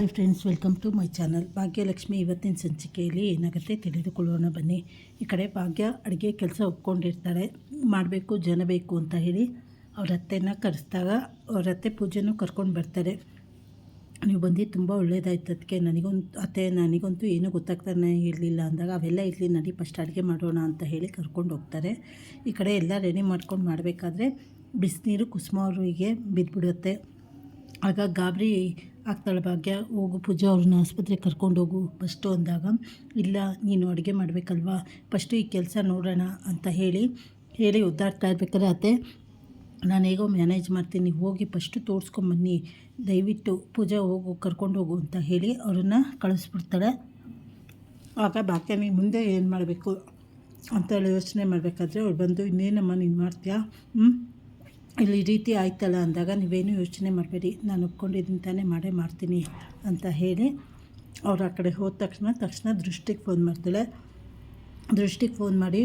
Hi friends welcome to my channel Bhagyalakshmi ಇವತ್ತಿನ ಸಂಚಿಕೆಯಲ್ಲಿ ಏನಾಗುತ್ತೆ ತಿಳಿದುಕೊಳ್ಳೋಣ ಬನ್ನಿ. ಈ ಕಡೆ ಭಾಗ್ಯ ಅಡುಗೆ ಕೆಲಸ ಒಪ್ಕೊಂಡಿರ್ತಾರೆ. ಮಾಡಬೇಕು, ಜನ ಬೇಕು ಅಂತ ಹೇಳಿ ಅವ್ರ ಅತ್ತೆನ ಕರೆಸಿದಾಗ ಅವ್ರ ಅತ್ತೆ ಪೂಜೆನೂ ಕರ್ಕೊಂಡು ಬರ್ತಾರೆ. ನೀವು ಬಂದು ತುಂಬ ಒಳ್ಳೇದಾಯ್ತು ಅದಕ್ಕೆ. ನನಗೊಂದು ಅತ್ತೆ, ನನಗಂತೂ ಏನೂ ಗೊತ್ತಾಗ್ತಾನೆ ಇರಲಿಲ್ಲ ಅಂದಾಗ ಅವೆಲ್ಲ ಇರಲಿ, ನಡಿ ಫಸ್ಟ್ ಅಡುಗೆ ಮಾಡೋಣ ಅಂತ ಹೇಳಿ ಕರ್ಕೊಂಡು ಹೋಗ್ತಾರೆ. ಈ ಕಡೆ ಎಲ್ಲ ರೆಡಿ ಮಾಡ್ಕೊಂಡು ಮಾಡಬೇಕಾದ್ರೆ ಬಿಸಿನೀರು ಕುಸುಮ ಅವರಿಗೆ ಬಿದ್ದುಬಿಡುತ್ತೆ ಆಗ ಗಾಬರಿ ಆಗ್ತಾಳೆ ಭಾಗ್ಯ, ಹೋಗು ಪೂಜಾ ಅವ್ರನ್ನ ಆಸ್ಪತ್ರೆಗೆ ಕರ್ಕೊಂಡು ಹೋಗು ಫಸ್ಟು ಅಂದಾಗ, ಇಲ್ಲ, ನೀನು ಅಡುಗೆ ಮಾಡಬೇಕಲ್ವಾ ಫಸ್ಟು ಈ ಕೆಲಸ ನೋಡೋಣ ಅಂತ ಹೇಳಿ ಹೇಳಿ ಒದ್ದಾಡ್ತಾ ಇರ್ಬೇಕಾದ್ರೆ, ಅತ್ತೆ, ನಾನು ಹೇಗೋ ಮ್ಯಾನೇಜ್ ಮಾಡ್ತೀನಿ ಹೋಗಿ ಫಸ್ಟು ತೋರಿಸ್ಕೊಂಬನ್ನಿ ದಯವಿಟ್ಟು ಪೂಜಾ ಹೋಗು, ಕರ್ಕೊಂಡು ಹೋಗು ಅಂತ ಹೇಳಿ ಅವ್ರನ್ನ ಕಳಿಸ್ಬಿಡ್ತಾಳೆ. ಆಗ ಭಾಗ್ಯಮಿ ಮುಂದೆ ಏನು ಮಾಡಬೇಕು ಅಂತ ಹೇಳಿ ಯೋಚನೆ ಮಾಡಬೇಕಾದ್ರೆ ಅವ್ರು ಬಂದು, ಇನ್ನೇನಮ್ಮ ನೀನು ಮಾಡ್ತೀಯಾ? ಹ್ಞೂ ಇಲ್ಲಿ ಈ ರೀತಿ ಆಯ್ತಲ್ಲ ಅಂದಾಗ ನೀವೇನು ಯೋಚನೆ ಮಾಡಬೇಡಿ, ನಾನು ಒಪ್ಕೊಂಡಿದ್ದೀನಿ ತಾನೇ, ಮಾಡೇ ಮಾಡ್ತೀನಿ ಅಂತ ಹೇಳಿ ಅವ್ರು ಆ ಕಡೆ ಹೋದ ತಕ್ಷಣ ತಕ್ಷಣ ದೃಷ್ಟಿಗೆ ಫೋನ್ ಮಾಡ್ತಾಳೆ. ದೃಷ್ಟಿಗೆ ಫೋನ್ ಮಾಡಿ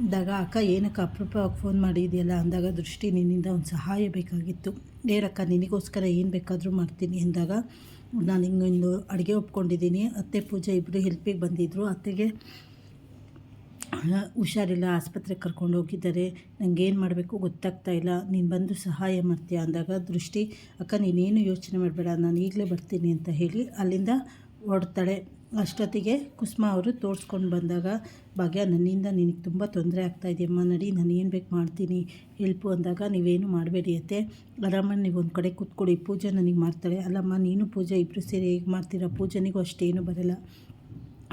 ಅಂದಾಗ ಅಕ್ಕ, ಏನಕ್ಕೆ ಅಪರೂಪವಾಗಿ ಫೋನ್ ಮಾಡಿದೆಯಲ್ಲ? ಅಂದಾಗ ದೃಷ್ಟಿ, ನಿನ್ನಿಂದ ಒಂದು ಸಹಾಯ ಬೇಕಾಗಿತ್ತು. ಏರಕ್ಕ, ನಿನಗೋಸ್ಕರ ಏನು ಬೇಕಾದರೂ ಮಾಡ್ತೀನಿ. ಅಂದಾಗ, ನಾನು ಹಿಂಗೊಂದು ಅಡುಗೆ ಒಪ್ಕೊಂಡಿದ್ದೀನಿ. ಅತ್ತೆ ಪೂಜೆ ಇಬ್ಬರು ಹೆಲ್ಪಿಗೆ ಬಂದಿದ್ದರು ಅತ್ತೆಗೆ ಹುಷಾರಿಲ್ಲ ಆಸ್ಪತ್ರೆಗೆ ಕರ್ಕೊಂಡು ಹೋಗಿದ್ದಾರೆ. ಏನು ಮಾಡಬೇಕು ಗೊತ್ತಾಗ್ತಾ ಇಲ್ಲ. ನೀನು ಬಂದು ಸಹಾಯ ಮಾಡ್ತೀಯ ಅಂದಾಗ ದೃಷ್ಟಿ, ಅಕ್ಕ, ನೀನೇನು ಯೋಚನೆ ಮಾಡಬೇಡ, ನಾನು ಈಗಲೇ ಬರ್ತೀನಿ ಅಂತ ಹೇಳಿ ಅಲ್ಲಿಂದ ಹೊಡ್ತಾಳೆ ಅಷ್ಟೊತ್ತಿಗೆ ಕುಸುಮ ಅವರು ತೋರಿಸ್ಕೊಂಡು ಬಂದಾಗ, ಭಾಗ್ಯ, ನನ್ನಿಂದ ನಿನಗೆ ತುಂಬ ತೊಂದರೆ ಆಗ್ತಾ ಇದೆಯಮ್ಮ ನಡಿ, ನಾನು ಏನು ಬೇಕು ಮಾಡ್ತೀನಿ. ಹೆಲ್ಪು ಅಂದಾಗ, ನೀವೇನು ಮಾಡಬೇಡಿ ಅತ್ತೆ. ಆರಾಮ ನೀವು ಒಂದು ಕಡೆ ಕೂತ್ಕೊಡಿ. ಪೂಜೆ ನನಗೆ ಮಾಡ್ತಾಳೆ. ಅಲ್ಲಮ್ಮ, ನೀನು ಪೂಜೆ ಇಬ್ಬರು ಸೇರಿ ಹೇಗೆ ಮಾಡ್ತೀರಾ? ಪೂಜೆನಿಗೂ ಅಷ್ಟೇನು ಬರಲ್ಲ.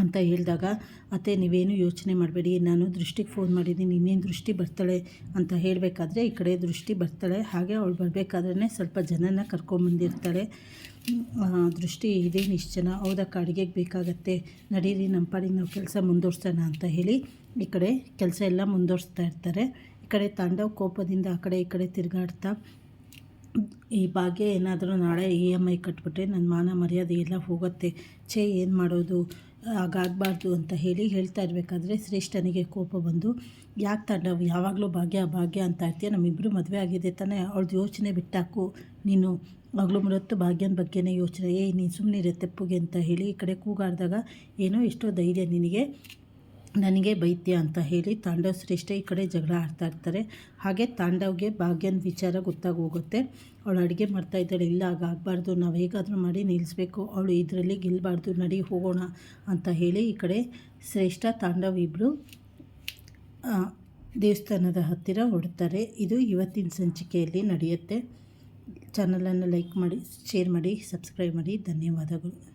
ಅಂತ ಹೇಳಿದಾಗ ಮತ್ತೆ ನೀವೇನು ಯೋಚನೆ ಮಾಡಬೇಡಿ. ನಾನು ದೃಷ್ಟಿಗೆ ಫೋನ್ ಮಾಡಿದ್ದೀನಿ. ಇನ್ನೇನು ದೃಷ್ಟಿ ಬರ್ತಾಳೆ ಅಂತ ಹೇಳಬೇಕಾದ್ರೆ ಈ ಕಡೆ ದೃಷ್ಟಿ ಬರ್ತಾಳೆ. ಹಾಗೆ ಅವಳು ಬರಬೇಕಾದ್ರೆ ಸ್ವಲ್ಪ ಜನನ ಕರ್ಕೊಂಬಂದಿರ್ತಾಳೆ. ದೃಷ್ಟಿ ಇದೇನು ಇಷ್ಟು ಜನ ಹೌದಕ್ಕ ಅಡುಗೆಗೆ ಬೇಕಾಗತ್ತೆ. ನಡೀರಿ, ನಮ್ಮ ಪಾಡಿಗೆ ನಾವು ಕೆಲಸ ಮುಂದುವರ್ಸೋಣ ಅಂತ ಹೇಳಿ ಈ ಕಡೆ ಕೆಲಸ ಎಲ್ಲ ಮುಂದುವರ್ಸ್ತಾ ಇರ್ತಾರೆ. ಈ ಕಡೆ ತಾಂಡವ್ ಕೋಪದಿಂದ ಆ ಕಡೆ ಈ ಕಡೆ ತಿರುಗಾಡ್ತಾ, ಈ ಭಾಗ್ಯ ಏನಾದರೂ ನಾಳೆ ಇ ಎಂ ಐ ಕಟ್ಬಿಟ್ರೆ ನನ್ನ ಮಾನ ಮರ್ಯಾದೆ ಎಲ್ಲ ಹೋಗುತ್ತೆ. ಛೇ, ಏನು ಮಾಡೋದು? ಹಾಗಾಗಬಾರ್ದು ಅಂತ ಹೇಳಿ ಹೇಳ್ತಾ ಇರಬೇಕಾದ್ರೆ ಶ್ರೇಷ್ಠನಿಗೆ ಕೋಪ ಬಂದು, ಯಾಕೆ ನಾವು ಯಾವಾಗಲೂ ಭಾಗ್ಯ ಭಾಗ್ಯ ಅಂತ ಇರ್ತೀಯ ನಮ್ಮಿಬ್ಬರು ಮದುವೆ ಆಗಿದೆ ತಾನೇ ಅವ್ಳದ್ದು ಯೋಚನೆ ಬಿಟ್ಟಾಕು, ನೀನು ಮಗಳು ಮರತ್ತು ಭಾಗ್ಯನ ಬಗ್ಗೆನೇ ಯೋಚನೆ ಏ ನೀನು ಸುಮ್ಮನೆ ತೆಪ್ಪುಗೆ, ಅಂತ ಹೇಳಿ ಈ ಕಡೆ ಕೂಗಾಡಿದಾಗ ಏನೋ ಎಷ್ಟೋ ಧೈರ್ಯ ನಿನಗೆ ನನಗೆ ಬೈತ್ಯ ಅಂತ ಹೇಳಿ ತಾಂಡವ್ ಶ್ರೇಷ್ಠ ಈ ಕಡೆ ಜಗಳ ಆಡ್ತಾ ಇರ್ತಾರೆ. ಹಾಗೆ ತಾಂಡವ್ಗೆ ಭಾಗ್ಯನ ವಿಚಾರ ಗೊತ್ತಾಗಿ ಹೋಗುತ್ತೆ ಅವಳು ಅಡುಗೆ ಮಾಡ್ತಾ ಇದ್ದಾಳೆ. ಇಲ್ಲ ಆಗಬಾರ್ದು. ನಾವು ಹೇಗಾದರೂ ಮಾಡಿ ನಿಲ್ಲಿಸ್ಬೇಕು ಅವಳು ಇದರಲ್ಲಿ ಗೆಲ್ಲಬಾರ್ದು ನಡಿ, ಹೋಗೋಣ ಅಂತ ಹೇಳಿ ಈ ಕಡೆ ಶ್ರೇಷ್ಠ, ತಾಂಡವ್ ಇಬ್ಬರು ದೇವಸ್ಥಾನದ ಹತ್ತಿರ ಹೊಡ್ತಾರೆ ಇದು ಇವತ್ತಿನ ಸಂಚಿಕೆಯಲ್ಲಿ ನಡೆಯುತ್ತೆ. ಚಾನಲನ್ನು ಲೈಕ್ ಮಾಡಿ ಶೇರ್ ಮಾಡಿ ಸಬ್ಸ್ಕ್ರೈಬ್ ಮಾಡಿ. ಧನ್ಯವಾದಗಳು.